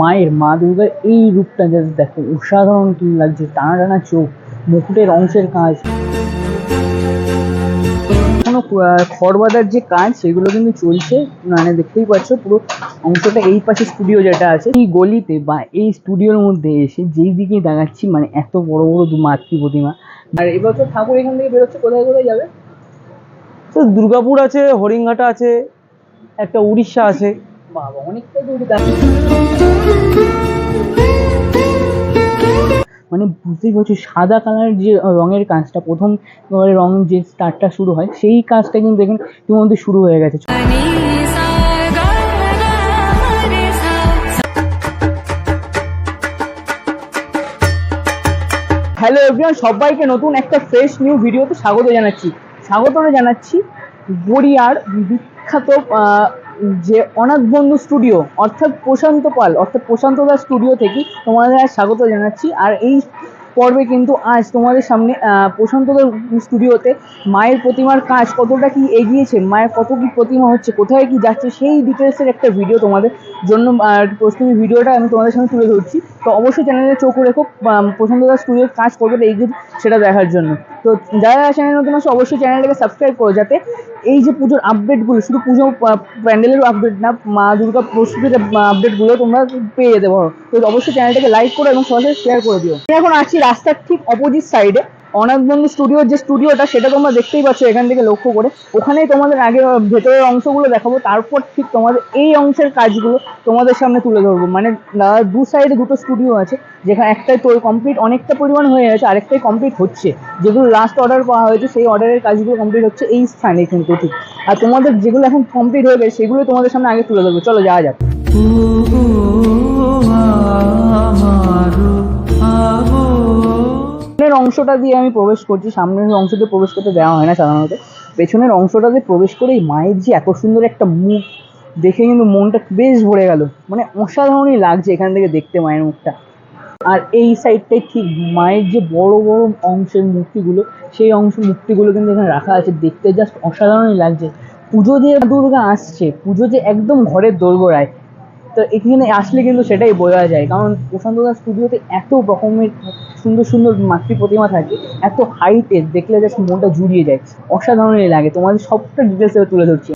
মায়ের মা দুর্গার এই রূপটা জাস্ট দেখো, অসাধারণ কি লাগছে, টানা টানা চোখ, মুকুটের অংশের কাজ। এখনও খড় যে কাজ, সেগুলো কিন্তু চলছে মানে দেখতেই পাচ্ছ, পুরো অংশটা এই পাশে স্টুডিও যেটা আছে, এই গলিতে বা এই স্টুডিওর মধ্যে এসে যেই দিকেই দেখাচ্ছি মানে এত বড় বড় দু মাতৃ প্রতিমা। আর এবছর ঠাকুর এখান থেকে বেরোচ্ছে, কোথায় কোথায় যাবে? তো দুর্গাপুর আছে, হরিণঘাটা আছে, একটা উড়িষ্যা আছে। বাবা, অনেকটা দূরে মানে বুঝতেই পারছ, সাদা কালার যে রঙের কাজটা, প্রথম রং যে স্টার্টটা শুরু হয়, সেই কাজটা কিন্তু এখানে ইতিমধ্যে শুরু হয়ে গেছে। হ্যালো এভরিওয়ান সবাইকে নতুন একটা ফ্রেশ নিউ ভিডিওতে স্বাগত জানাচ্ছি। স্বাগত জানাচ্ছি গড়িয়ার বিখ্যাত যে অনাথ বন্ধু স্টুডিও অর্থাৎ প্রশান্ত পাল, অর্থাৎ প্রশান্ত দাস স্টুডিও থেকে তোমাদের স্বাগত জানাচ্ছি। আর এই পর্বে কিন্তু আজ তোমাদের সামনে আহ, প্রশান্ত স্টুডিওতে মায়ের প্রতিমার কাজ কতটা কি এগিয়েছে মায়ের কত কি প্রতিমা হচ্ছে কোথায় কি যাচ্ছে সেই ডিটেলসের একটা ভিডিও তোমাদের জন্য প্রস্তুতি ভিডিওটা আমি তোমাদের সামনে তুলে ধরছি। তো অবশ্যই চ্যানেলে চোখ রেখো আহ, প্রশান্ত দাস স্টুডিওর কাজ কতটা এগিয়ে সেটা দেখার জন্য। তো যারা চ্যানেল নতুন আছে অবশ্যই চ্যানেলটাকে সাবস্ক্রাইব করো যাতে এই যে পুজোর আপডেটগুলো শুধু পুজো প্যান্ডেলের আপডেট না মা দুর্গা প্রস্তুতির আপডেটগুলো তোমরা পেয়ে যেতে পারো। তো অবশ্যই চ্যানেলটাকে লাইক করো এবং সবাই শেয়ার করে দিও। এখন আছি রাস্তার ঠিক অপোজিট সাইডে অনাথ বন্ধু স্টুডিওর যে স্টুডিওটা সেটা তোমরা দেখতেই পাচ্ছ এখান থেকে লক্ষ্য করে। ওখানেই তোমাদের আগে ভেতরের অংশগুলো দেখাবো, তারপর ঠিক তোমাদের এই অংশের কাজগুলো তোমাদের সামনে তুলে ধরবো। মানে দু সাইডে দুটো স্টুডিও আছে, যেখানে একটাই তো কমপ্লিট অনেকটা পরিমাণ হয়ে গেছে, আরেকটাই কমপ্লিট হচ্ছে। যেগুলো লাস্ট অর্ডার পাওয়া হয়েছে, সেই অর্ডারের কাজগুলো কমপ্লিট হচ্ছে এই স্থানে কিন্তু ঠিক। আর তোমাদের যেগুলো এখন কমপ্লিট হয়ে গেছে সেগুলো তোমাদের সামনে আগে তুলে ধরবো। চলো, যাওয়া যাক। সামনের অংশটা দিয়ে আমি প্রবেশ করছি। সামনের অংশ দিয়ে প্রবেশ করতে দেওয়া হয় না সাধারণত। পেছনের অংশটা দিয়ে প্রবেশ করেই মায়ের যে এত সুন্দর একটা মুখ, দেখে কিন্তু মনটা বেশ ভরে গেল। মানে অসাধারণই লাগছে এখান থেকে দেখতে মায়ের মুখটা। আর এই সাইডটাই ঠিক মায়ের যে বড় বড় অংশের মূর্তিগুলো, সেই অংশ মূর্তিগুলো কিন্তু এখানে রাখা আছে। দেখতে জাস্ট অসাধারণই লাগছে। পুজো যে দুর্গা আসছে। পুজো যে একদম ঘরের দোরগোড়ায় তো এখানে আসলে কিন্তু সেটাই বোঝা যায়। কারণ প্রশান্ত দাস স্টুডিওতে এত রকমের সুন্দর সুন্দর মাতৃ প্রতিমা থাকে, এত হাইটের দেখলে জাস্ট মনটা জুড়িয়ে যায়। অসাধারণই লাগে। তোমাদের সবটা ডিটেলস তুলে ধরছি।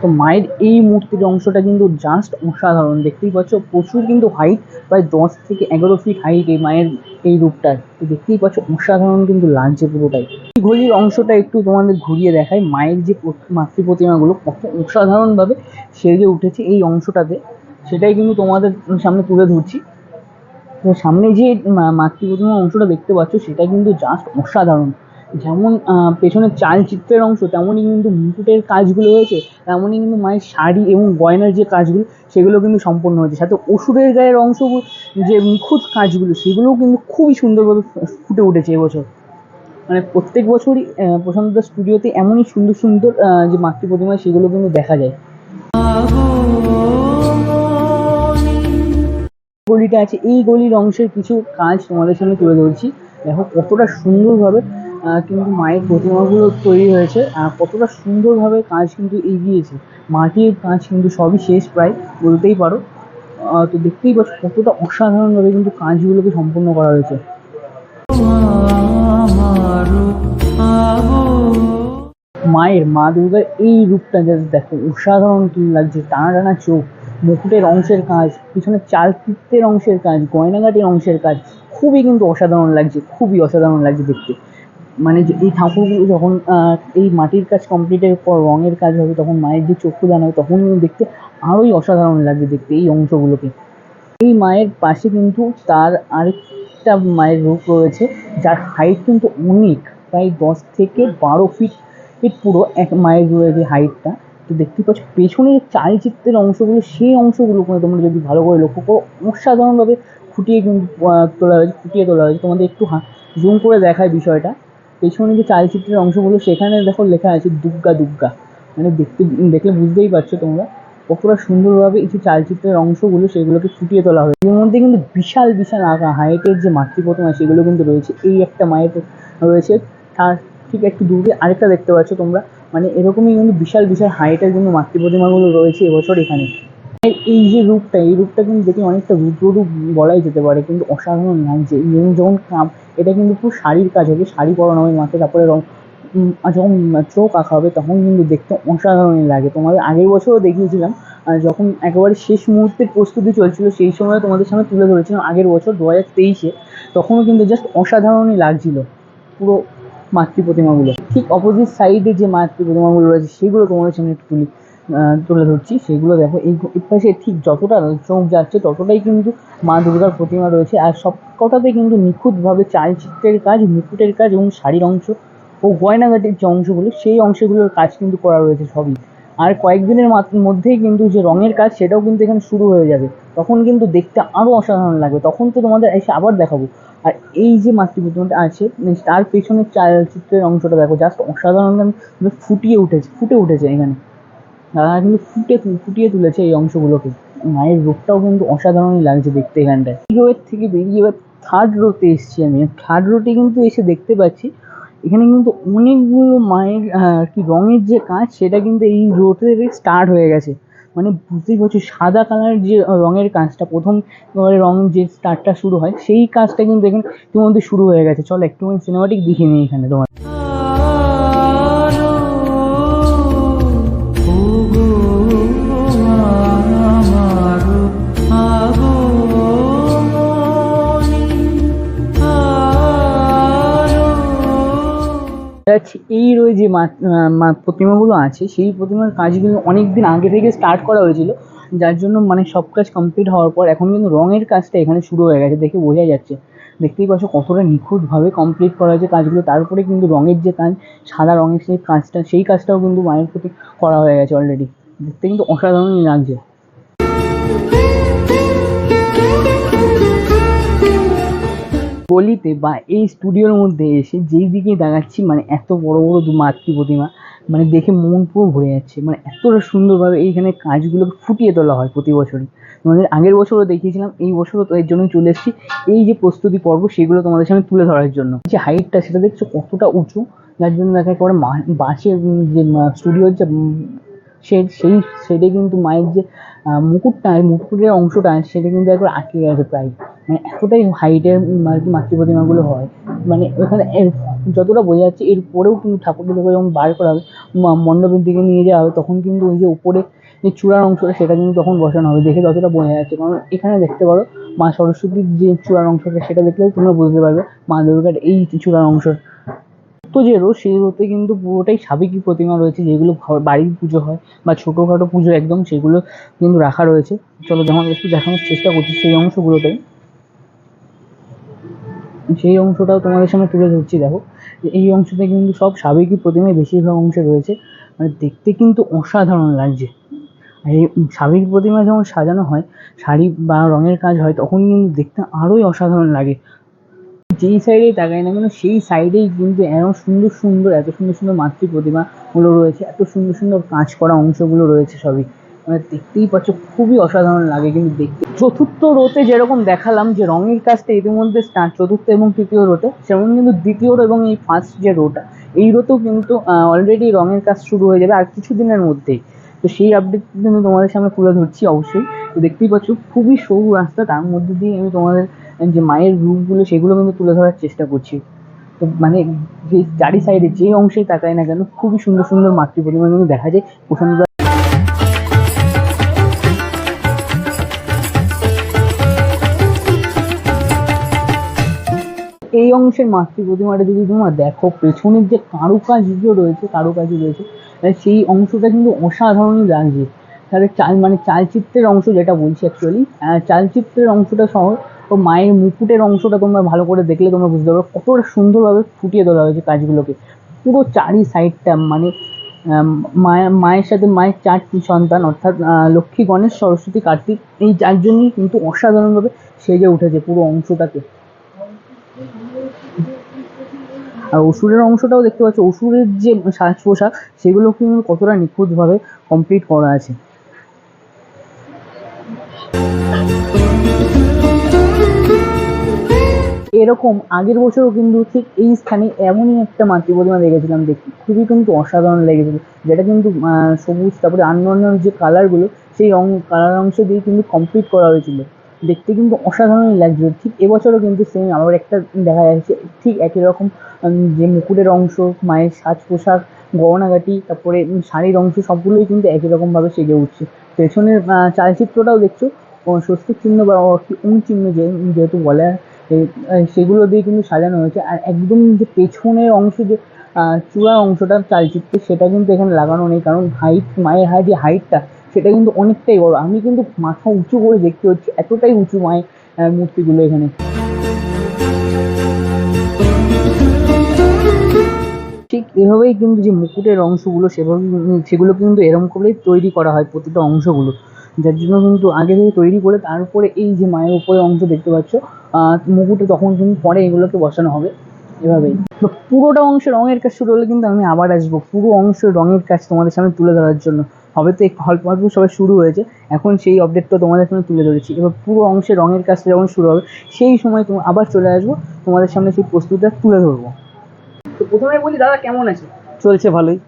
তো মায়ের এই মূর্তির অংশটা কিন্তু জাস্ট অসাধারণ। দেখতেই পাচ্ছ, প্রচুর কিন্তু হাইট প্রায় দশ থেকে এগারো ফিট হাইট এই মায়ের এই রূপটার। তো দেখতেই পাচ্ছ, অসাধারণ কিন্তু লাগছে পুরোটাই। এই ঘড়ির অংশটা একটু তোমাদের ঘুরিয়ে দেখায় মায়ের যে মাতৃ প্রতিমাগুলো, কত অসাধারণভাবে সেজে উঠেছে এই অংশটাতে। সেটাই কিন্তু তোমাদের সামনে তুলে ধরছি। সামনে যে মাতৃ প্রতিমা অংশটা দেখতে পাচ্ছ, সেটা কিন্তু জাস্ট অসাধারণ। যেমন পেছনের চালচিত্রের অংশ তেমনই কিন্তু মুকুটের কাজগুলো হয়েছে তেমনই কিন্তু মায়ের শাড়ি এবং গয়নার যে কাজগুলো সেগুলো কিন্তু সম্পন্ন হয়েছে। সাথে অসুরের গায়ের অংশগুলো যে নিখুঁত কাজগুলো সেগুলোও কিন্তু খুবই সুন্দরভাবে ফুটে উঠেছে এবছর। মানে প্রত্যেক বছরই আহ, প্রশান্ত দাস স্টুডিওতে এমনই সুন্দর সুন্দর যে মাতৃ প্রতিমা সেগুলো কিন্তু দেখা যায়। গলিটা আছে এই গলির অংশের কিছু কাজ তোমাদের সামনে তুলে ধরছি। দেখো কতটা সুন্দরভাবে কিন্তু মায়ের প্রতিমাগুলো তৈরি হয়েছে। কতটা সুন্দরভাবে কাজ কিন্তু এগিয়েছে। মাটির কাজ কিন্তু সবই শেষ প্রায়, বলতেই পারো। তো দেখতেই পাচ্ছ কতটা অসাধারণভাবে কিন্তু কাজগুলোকে সম্পন্ন করা হয়েছে। মায়ের মা দুর্গার এই রূপটা জাস্ট দেখো, অসাধারণ লাগছে, টানা টানা চোখ, মুকুটের অংশের কাজ পিছনে চালচিত্রের অংশের কাজ, গয়নাগাটির অংশের কাজ, খুবই কিন্তু অসাধারণ লাগছে, খুবই অসাধারণ লাগছে দেখতে। মানে এই ঠাকুরগুলো যখন এই মাটির কাজ কমপ্লিটের পর, রঙের কাজ হবে, তখন মায়ের যে চক্ষু দান হবে, তখন দেখতে আরোই অসাধারণ লাগবে দেখতে এই অংশগুলোকে। এই মায়ের পাশে কিন্তু তার আরেকটা মায়ের রূপ রয়েছে, যার হাইট কিন্তু অনেক, প্রায় দশ থেকে বারো ফিট ফিট পুরো এক মায়ের রয়েছে হাইটটা তো দেখতে পাচ্ছ পেছনে যে চালচিত্রের অংশগুলো, সেই অংশগুলো তোমরা যদি ভালো করে লক্ষ্য করো, অসাধারণভাবে ফুটিয়ে কিন্তু তোলা হয়েছে ফুটিয়ে তোলা হয়েছে। তোমাদের একটু জুম করে দেখায় বিষয়টা। পেছনে যে চালচিত্রের অংশগুলো, সেখানে দেখো লেখা আছে দুগ্গা দুগ্গা। মানে দেখতে, দেখলে বুঝতেই পারছ তোমরা। কতটা সুন্দরভাবে কিছু চালচিত্রের অংশগুলো, সেগুলোকে ফুটিয়ে তোলা হয়েছে। এর মধ্যে কিন্তু বিশাল বিশাল আঁকা, হাইটের যে মাতৃ প্রতিমা সেগুলো কিন্তু রয়েছে। এই একটা মায়ের রয়েছে। তার ঠিক একটু দূরে আরেকটা দেখতে পাচ্ছ তোমরা। মানে এরকমই কিন্তু বিশাল বিশাল হাইটের কিন্তু মাতৃ প্রতিমাগুলো রয়েছে এবছর এখানে। এই যে রূপটা, এই রূপটা কিন্তু দেখে অনেকটা রুদ্ররূপ বলাই যেতে পারে। কিন্তু অসাধারণ লাগছে। যখন কাম- এটা কিন্তু পুরো শাড়ির কাজ হবে, শাড়ি পরানো হবে মাথায় তারপরে রং যখন চোখ আঁকা হবে তখন কিন্তু দেখতে অসাধারণ লাগে। তোমাদের আগের বছরও দেখিয়েছিলাম যখন একেবারে শেষ মুহূর্তের প্রস্তুতি চলছিল, সেই সময় তোমাদের সামনে তুলে ধরেছিলাম আগের বছর, দু হাজার তেইশে, তখনও কিন্তু জাস্ট অসাধারণই লাগছিল পুরো মাতৃ প্রতিমাগুলো ঠিক অপোজিট সাইডে যে মাতৃ প্রতিমাগুলো রয়েছে, সেগুলো তোমাদের সামনে একটু তুলি। তুলে ধরছি, সেগুলো দেখো। এই পাশে ঠিক যতটা চোখ যাচ্ছে, ততটাই কিন্তু মা দুর্গার প্রতিমা রয়েছে। আর সব কটাতে কিন্তু নিখুঁতভাবে চালচিত্রের কাজ মুকুটের কাজ এবং শাড়ির অংশ ও গয়নাগাটির যে অংশগুলো সেই অংশগুলোর কাজ কিন্তু করা রয়েছে সবই। আর কয়েকদিনের মধ্যেই কিন্তু যে রঙের কাজ, সেটাও কিন্তু এখানে শুরু হয়ে যাবে। তখন কিন্তু দেখতে আরও অসাধারণ লাগবে। তখন তো তোমাদের এসে আবার দেখাবো। আর এই যে মাতৃপ্রতিমাটা আছে, তার পেছনের চালচিত্রের অংশটা দেখো জাস্ট অসাধারণ ফুটিয়ে উঠেছে, ফুটে উঠেছে এখানে। তারা কিন্তু ফুটে ফুটিয়ে তুলেছে এই অংশগুলোকে। মায়ের রোগটাও কিন্তু অসাধারণই লাগছে দেখতে এখানটায়। এই রোয়ের থেকে বেরিয়ে এবার থার্ড রোতে এসেছি আমি। থার্ড রোতে কিন্তু এসে দেখতে পাচ্ছি, এখানে কিন্তু অনেকগুলো মায়ের আর কি রঙের যে কাজ, সেটা কিন্তু এই রোতে স্টার্ট হয়ে গেছে। মানে বুঝতেই পারছ, সাদা কালার যে রঙের কাজটা, প্রথম রং যে স্টার্টটা শুরু হয়, সেই কাজটা কিন্তু এখানে ইতিমধ্যে শুরু হয়ে গেছে। চলো একটুখানি সিনেমাটিক দেখে নিই এখানে তোমার। যাচ্ছে এই রয়ে যে প্রতিমাগুলো আছে, সেই প্রতিমার কাজগুলো অনেক দিন আগে থেকে স্টার্ট করা হয়েছিল। যার জন্য মানে সব কাজ কমপ্লিট হওয়ার পর এখন কিন্তু রঙের কাজটা এখানে শুরু হয়ে গেছে, দেখে বোঝাই যাচ্ছে। দেখতেই পাচ্ছ কতটা নিখুঁতভাবে কমপ্লিট করা হয়েছে কাজগুলো তারপরে কিন্তু রঙের যে কাজ, সাদা রঙের সেই কাজটা, সেই কাজটাও কিন্তু মায়ের প্রতি করা হয়ে গেছে অলরেডি দেখতে কিন্তু অসাধারণই লাগছে। গলিতে বা এই স্টুডিওর মধ্যে এসে যেই দিকেই দেখাচ্ছি মানে এত বড় বড় দু মাতৃ প্রতিমা মানে দেখে মন পুরো ভরে যাচ্ছে। মানে এতটা সুন্দরভাবে এইখানে কাজগুলোকে ফুটিয়ে তোলা হয় প্রতি বছরই। তোমাদের আগের বছরও দেখিয়েছিলাম, এই বছরও তো এর জন্যই চলে এসেছি। এই যে প্রস্তুতি পর্ব, সেগুলো তোমাদের সামনে তুলে ধরার জন্য। যে হাইটটা সেটা দেখছ কতটা উঁচু? যার জন্য দেখা মা- বাঁশের যে স্টুডিওর যে শেড সেই শেডে কিন্তু মায়ের যে মুকুটটা মুকুটের অংশটা, সেটা কিন্তু একবার আটকে গেছে প্রায়। মানে এতটাই হাইটের আর কি মাতৃ প্রতিমাগুলো হয়। মানে ওখানে যতটা বোঝা যাচ্ছে, এর পরেও কিন্তু ঠাকুরগুলোকে যখন বার করা হবে মণ্ডপের দিকে নিয়ে যাওয়া হবে, তখন কিন্তু ওই যে উপরে যে চূড়ার অংশটা, সেটা কিন্তু তখন বসানো হবে। দেখে যতটা বোঝা যাচ্ছে। কারণ এখানে দেখতে পারো, মা সরস্বতীর যে চূড়ার অংশটা, সেটা দেখলেও তোমরা বুঝতে পারবে, মা দুর্গার এই চূড়ার অংশ তো যে সেই রোতে কিন্তু পুরোটাই সাবেকি প্রতিমা রয়েছে, যেগুলো বাড়ির পুজো হয় বা ছোটোখাটো পুজো একদম সেগুলো কিন্তু রাখা রয়েছে। চলো যেমন একটু দেখানোর চেষ্টা করছি সেই অংশগুলোতেই। সেই অংশটাও তোমাদের সামনে তুলে ধরছি, দেখো। এই অংশতে কিন্তু সব সাবেকি প্রতিমায় বেশিরভাগ অংশে রয়েছে। মানে দেখতে কিন্তু অসাধারণ লাগছে। এই সাবেকি প্রতিমা যখন সাজানো হয়, শাড়ি বা রঙের কাজ হয়, তখন কিন্তু দেখতে আরোই অসাধারণ লাগে। যেই সাইডেই তাকাই না কেন, সেই সাইডেই কিন্তু এত সুন্দর সুন্দর, এত সুন্দর সুন্দর মাতৃ প্রতিমাগুলো রয়েছে, এত সুন্দর সুন্দর কাজ করা অংশগুলো রয়েছে সবই। মানে দেখতেই পাচ্ছ, খুবই অসাধারণ লাগে কিন্তু দেখতে। চতুর্থ রোতে যেরকম দেখালাম যে রঙের কাজটা ইতিমধ্যে চতুর্থ এবং তৃতীয় রোতে সেরকম কিন্তু দ্বিতীয় রো এবং এই ফার্স্ট যে রোটা, এই রোতেও কিন্তু অলরেডি রঙের কাজ শুরু হয়ে যাবে আর কিছু দিনের মধ্যেই। তো সেই আপডেট কিন্তু তোমাদের সামনে তুলে ধরছি অবশ্যই। তো দেখতেই পাচ্ছ, খুবই সরু রাস্তা, তার মধ্যে দিয়ে আমি তোমাদের যে মায়ের রূপগুলো, সেগুলো কিন্তু তুলে ধরার চেষ্টা করছি। তো মানে যে চারি সাইডে যে অংশেই তাকায় না কেন, খুবই সুন্দর সুন্দর মাতৃ কিন্তু দেখা যায়। প্রশান্ত এই অংশের মাতৃ প্রতিমাটা যদি তোমরা দেখো, পেছনের যে কারুকার্য রয়েছে কারুকার্য রয়েছে সেই অংশটা কিন্তু অসাধারণই লাগছে। তাহলে চাল মানে চালচিত্রের অংশ যেটা বলছি অ্যাকচুয়ালি চালচিত্রের অংশটা সহ ও মায়ের মুকুটের অংশটা তোমরা ভালো করে দেখলে তোমরা বুঝতে পারবে কতটা সুন্দরভাবে ফুটিয়ে তোলা হয়েছে কাজগুলোকে। পুরো চারি সাইডটা মানে মায়ের মায়ের সাথে মায়ের চার সন্তান, অর্থাৎ লক্ষ্মী, গণেশ, সরস্বতী, কার্তিক, এই চারজনই কিন্তু অসাধারণভাবে সেজে উঠেছে পুরো অংশটাকে। আর অসুরের অংশটাও দেখতে পাচ্ছ, অসুরের যে সাজ পোশাক সেগুলো কিন্তু কতটা নিখুঁতভাবে কমপ্লিট করা আছে। এরকম আগের বছরও কিন্তু ঠিক এই স্থানে এমনই একটা মাতৃ প্রতিমা দেখেছিলাম দেখতে খুবই কিন্তু অসাধারণ লেগেছিল। যেটা কিন্তু সবুজ, তারপরে অন্যান্য যে কালারগুলো সেই রং কালার অংশ দিয়ে কিন্তু কমপ্লিট করা হয়েছিল। দেখতে কিন্তু অসাধারণই লাগছিল। ঠিক এবছরও কিন্তু সেম আবার একটা দেখা যাচ্ছে, ঠিক একই রকম যে মুকুটের অংশ, মায়ের সাজ পোশাক গহনাগাটি তারপরে শাড়ির অংশ, সবগুলোই কিন্তু একই রকমভাবে সেজে উঠছে। পেছনের চালচিত্রটাও দেখছ স্বস্তিক চিহ্ন বা কি ওম চিহ্ন যেহেতু বলে সেগুলো দিয়ে কিন্তু সাজানো হয়েছে। আর একদম যে পেছনের অংশ যে চূড়ার অংশটা, চালচিত্রে, সেটা কিন্তু এখানে লাগানো নেই। কারণ হাইট মায়ের হাই যে হাইটটা সেটা কিন্তু অনেকটাই বড়। আমি কিন্তু মাথা উঁচু করে দেখতে হচ্ছে এতটাই উঁচু মায়ের মূর্তিগুলো এখানে। ঠিক এভাবেই কিন্তু যে মুকুটের অংশগুলো, সেভাবে সেগুলো কিন্তু এরকম করেই তৈরি করা হয় প্রতিটা অংশগুলো। যার জন্য কিন্তু আগে থেকে তৈরি করে তার উপরে এই যে মায়ের উপরে অংশ দেখতে পাচ্ছ মুকুটে তখন কিন্তু পরে এগুলোকে বসানো হবে এভাবেই। তো পুরোটা অংশ রঙের কাজ শুরু হলে কিন্তু আমি আবার আসব পুরো অংশ রঙের কাজ তোমাদের সামনে তুলে ধরার জন্য। হবে তো অল্প অল্প সবাই শুরু হয়েছে এখন সেই আপডেটটা তোমাদের সামনে তুলে ধরেছি। এবার পুরো অংশে রঙের কাজটা যখন শুরু হবে সেই সময় তুমি আবার চলে আসব তোমাদের সামনে সেই প্রস্তুতিটা তুলে ধরবো। তো প্রথমে বলি দাদা কেমন আছে? চলছে ভালোই।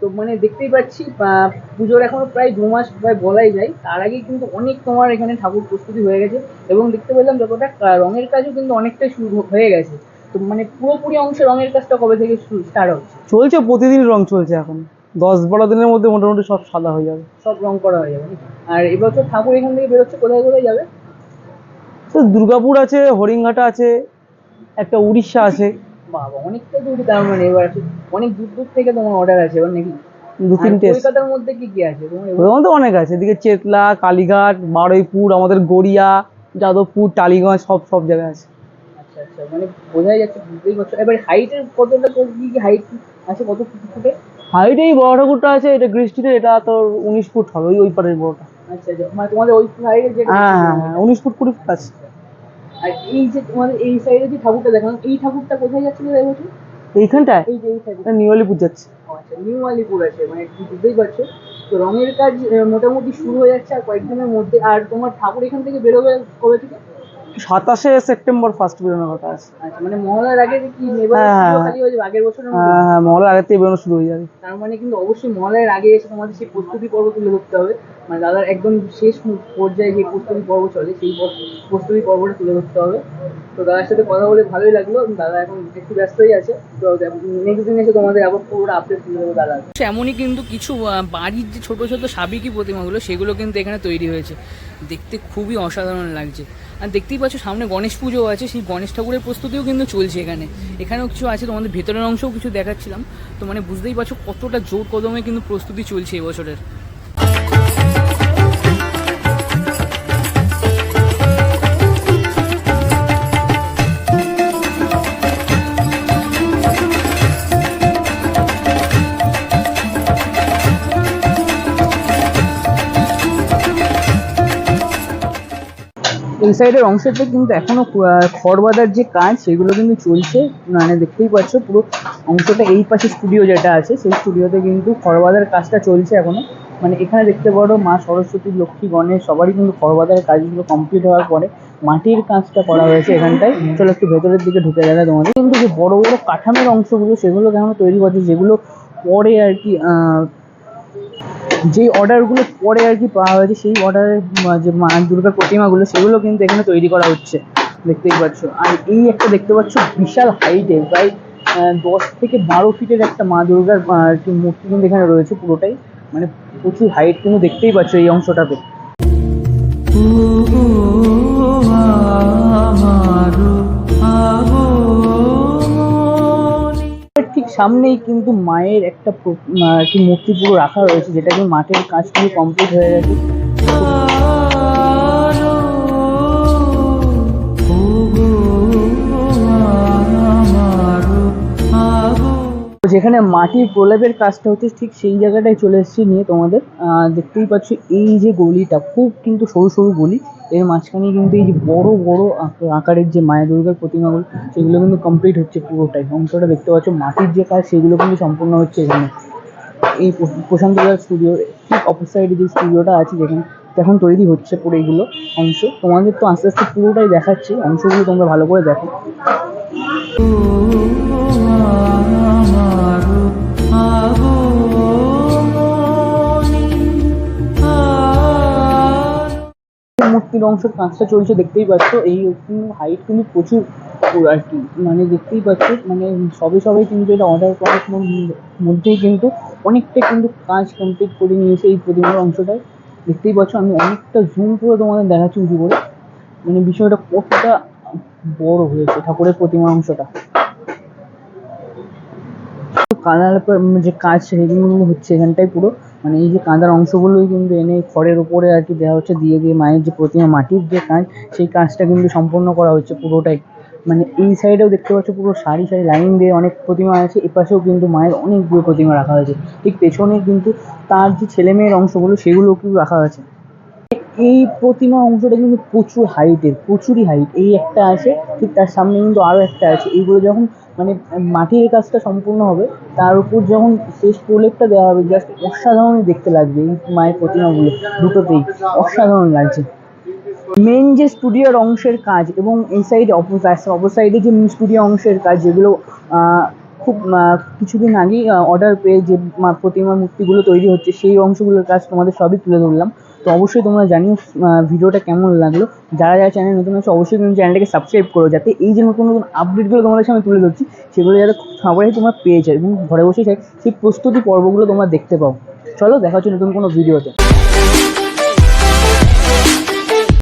তো মানে দেখতেই পাচ্ছি পুজোর এখনও প্রায় দু মাস প্রায় বলাই যায় তার আগে কিন্তু অনেক তোমার এখানে ঠাকুর প্রস্তুতি হয়ে গেছে এবং দেখতে পেলাম যতটা রঙের কাজও কিন্তু অনেকটাই শুরু হয়ে গেছে। তো মানে পুরোপুরি অংশে রঙের কাজটা কবে থেকে স্টার্ট হচ্ছে? চলছে প্রতিদিন রং চলছে এখন। দশ বারো দিনের মধ্যে মোটামুটি সব সাদা হয়ে যাবে। সব রং করা হয়ে যাবে আর এবছর ঠাকুর এখান থেকে বেরোচ্ছে কোথায় কোথায় যাবে? তো দুর্গাপুর আছে হরিণঘাটা আছে একটা উড়িষ্যা আছে। বাবা অনেকটা দূর তার মানে এবার অনেক দূর দূর থেকে তোমার অর্ডার আছে এবার নাকি দু তিনটে কলকাতার মধ্যে কি কি আছে? তোমার মধ্যে অনেক আছে। এদিকে চেতলা কালীঘাট বারুইপুর আমাদের গড়িয়া যাদবপুর টালিগঞ্জ সব সব জায়গায় আছে। আচ্ছা আচ্ছা মানে বোঝাই যাচ্ছে বুঝতেই পারছ। এবার হাইটের কতটা কি হাইট আছে? কত ফুট ফুটে? হাইট এই বড় ঠাকুরটা আছে এটা এটা তোর উনিশ ফুট হবে ওই ওই পারের বড়টা। আচ্ছা আচ্ছা মানে তোমাদের ওই যেটা হ্যাঁ হ্যাঁ হ্যাঁ উনিশ ফুট কুড়ি ফুট আছে। আর এই যে তোমাদের এই সাইডে যে ঠাকুরটা দেখানো এই ঠাকুরটা কোথায় যাচ্ছিল এবছর এইখানটায়? এই যে এই সাইডে নিউ আলিপুর যাচ্ছে। আচ্ছা নিউ আলিপুর আছে মানে বুঝতেই পারছ। তো রঙের কাজ মোটামুটি শুরু হয়ে যাচ্ছে আর কয়েকদিনের মধ্যে। আর তোমার ঠাকুর এখান থেকে বেরোবে কবে থেকে? সাতাশে সেপ্টেম্বর ফার্স্ট বেরোনোর কথা আছে। আচ্ছা মানে মহলার আগে কি হ্যাঁ, হ্যাঁ, আগের বছরের মতো? হ্যাঁ হ্যাঁ মহলের আগে থেকে বেরোনো শুরু হয়ে যাবে। তার মানে কিন্তু অবশ্যই মহলার আগে এসে তোমাদের সেই প্রস্তুতি পর্ব তুলে ধরতে হবে। মানে দাদার একদম শেষ পর্যায়ে যে প্রস্তুতি পর্ব চলে সেই প্রস্তুতি পর্বটা তুলে ধরতে হবে। তো দাদার সাথে কথা বলে ভালোই লাগল। দাদা এখন একটু ব্যস্তই আছে। তো নেক্সট দিন এসে তোমাদের আবার পুরোটা আপডেট তুলে দেবো দাদা এমনই কিন্তু কিছু বাড়ির যে ছোট ছোট সাবেকি প্রতিমাগুলো সেগুলো কিন্তু এখানে তৈরি হয়েছে। দেখতে খুবই অসাধারণ লাগছে। আর দেখতেই পাচ্ছ সামনে গণেশ পুজো আছে, সেই গণেশ ঠাকুরের প্রস্তুতিও কিন্তু চলছে এখানে। এখানেও কিছু আছে, তোমাদের ভেতরের অংশও কিছু দেখাচ্ছিলাম। তো মানে বুঝতেই পারছ কতটা জোর কদমে কিন্তু প্রস্তুতি চলছে এবছরের। এই সাইডের অংশতে কিন্তু এখনও খড় বাঁধার যে কাজ, সেগুলো কিন্তু চলছে। মানে দেখতেই পাচ্ছ, পুরো অংশটা এই পাশে স্টুডিও যেটা আছে, সেই স্টুডিওতে কিন্তু খড় বাঁধার কাজটা চলছে এখনও। মানে এখানে দেখতে পারো, মা সরস্বতী, লক্ষ্মী, গণেশ, সবারই কিন্তু খড় বাঁধার কাজগুলো কমপ্লিট হওয়ার পরে মাটির কাজটা করা হয়েছে এখানটায়। চলো একটু ভেতরের দিকে ঢুকে দেখা তোমাদের। কিন্তু যে বড় বড় কাঠামের অংশগুলো, সেগুলো কেমন তৈরি করছে, যেগুলো পরে আর কি যে অর্ডারগুলো পরে আর কি পাওয়া হয়েছে, সেই অর্ডারের যে মা দুর্গার প্রতিমাগুলো, সেগুলো কিন্তু এখানে তৈরি করা হচ্ছে। দেখতেই পাচ্ছ। আর এই একটা দেখতে পাচ্ছ, বিশাল হাইটের প্রায় দশ থেকে বারো ফিটের একটা মা দুর্গার মূর্তি কিন্তু এখানে রয়েছে পুরোটাই। মানে প্রচুর হাইট কিন্তু দেখতেই পাচ্ছ এই অংশটাতে। ঠিক সামনেই কিন্তু মায়ের একটা একটি মূর্তি পুরো রাখা রয়েছে, যেটা কি মাঠের কাজ পুরো কমপ্লিট হয়ে গেছে। যেখানে মাটির প্রলেপের কাজটা হচ্ছে, ঠিক সেই জায়গাটায় চলে এসেছি নিয়ে তোমাদের দেখতেই পাচ্ছ এই যে গলিটা, খুব কিন্তু সরু সরু গলি। এর মাঝখানে কিন্তু এই যে বড় বড় আকারের যে মায়া দুর্গার প্রতিমাগুলো সেগুলো কিন্তু কমপ্লিট হচ্ছে পুরোটাই। অংশটা দেখতে পাচ্ছ, মাটির যে কাজ, সেগুলো কিন্তু সম্পূর্ণ হচ্ছে এখানে। এই প্রশান্ত স্টুডিওর ঠিক অপর সাইডে যে স্টুডিওটা আছে যেখানে এখন তৈরি হচ্ছে পুরো এইগুলো অংশ। তোমাদের তো আস্তে আস্তে পুরোটাই দেখাচ্ছি, অংশগুলো তোমরা ভালো করে দেখো। মূর্তির অংশ কাজটা চলছে, দেখতেই পাচ্ছ। এই হাইট কিন্তু প্রচুর পুরো আর কি। মানে দেখতেই পাচ্ছ মানে সবে সবে কিন্তু এটা অর্ডার করার মধ্যেই কিন্তু অনেকটা কিন্তু কাজ কমপ্লিট করে নিয়েছে এই প্রতিমার অংশটায়। দেখতেই পাচ্ছ, আমি অনেকটা জুম করে তোমাদের দেখাচ্ছি উঁচু করে। মানে বিষয়টা কতটা বড় হয়েছে ঠাকুরের প্রতিমার অংশটা। কালার যে কাজ সেগুলো হচ্ছে এখানটায় পুরো। মানে এই যে কাদার অংশগুলোই কিন্তু এনে খড়ের উপরে আর কি দেওয়া হচ্ছে, দিয়ে দিয়ে মায়ের যে প্রতিমা, মাটির যে কাজ, সেই কাজটা কিন্তু সম্পূর্ণ করা হচ্ছে পুরোটাই। মানে এই সাইডেও দেখতে পাচ্ছ পুরো সারি সারি লাইন দিয়ে অনেক প্রতিমা আছে এপাশেও কিন্তু মায়ের অনেকগুলো প্রতিমা রাখা হয়েছে। ঠিক পেছনে কিন্তু তার যে ছেলে মেয়ের অংশগুলো, সেগুলোও কিন্তু রাখা আছে এই প্রতিমা অংশটা কিন্তু প্রচুর হাইটের প্রচুরই হাইট এই একটা আছে, ঠিক তার সামনে কিন্তু আরও একটা আছে। এইগুলো যখন মানে মাটির কাজটা সম্পূর্ণ হবে, তার উপর যখন শেষ প্রলেপটা দেওয়া হবে জাস্ট অসাধারণই দেখতে লাগবে এই মায়ের প্রতিমাগুলো দুটোতেই, অসাধারণ লাগছে। মেন যে স্টুডিওর অংশের কাজ এবং এই সাইডে অপর অপর সাইডে যে স্টুডিও অংশের কাজ, যেগুলো খুব কিছুদিন আগেই অর্ডার পেয়ে যে প্রতিমা মূর্তিগুলো তৈরি হচ্ছে, সেই অংশগুলোর কাজ তোমাদের সবই তুলে ধরলাম। তো অবশ্যই তোমরা জানিও ভিডিওটা কেমন লাগল। যারা যারা চ্যানেল নতুন আছে, অবশ্যই তুমি চ্যানেলটাকে সাবস্ক্রাইব করো, যাতে এই যে নতুন নতুন আপডেটগুলো তোমাদের সামনে তুলে ধরছি, সেগুলো যাতে সবাই তোমরা পেয়ে যায় এবং ঘরে বসে সেই প্রস্তুতি পর্বগুলো তোমরা দেখতে পাও। চলো, দেখা হচ্ছে নতুন কোনো ভিডিওতে।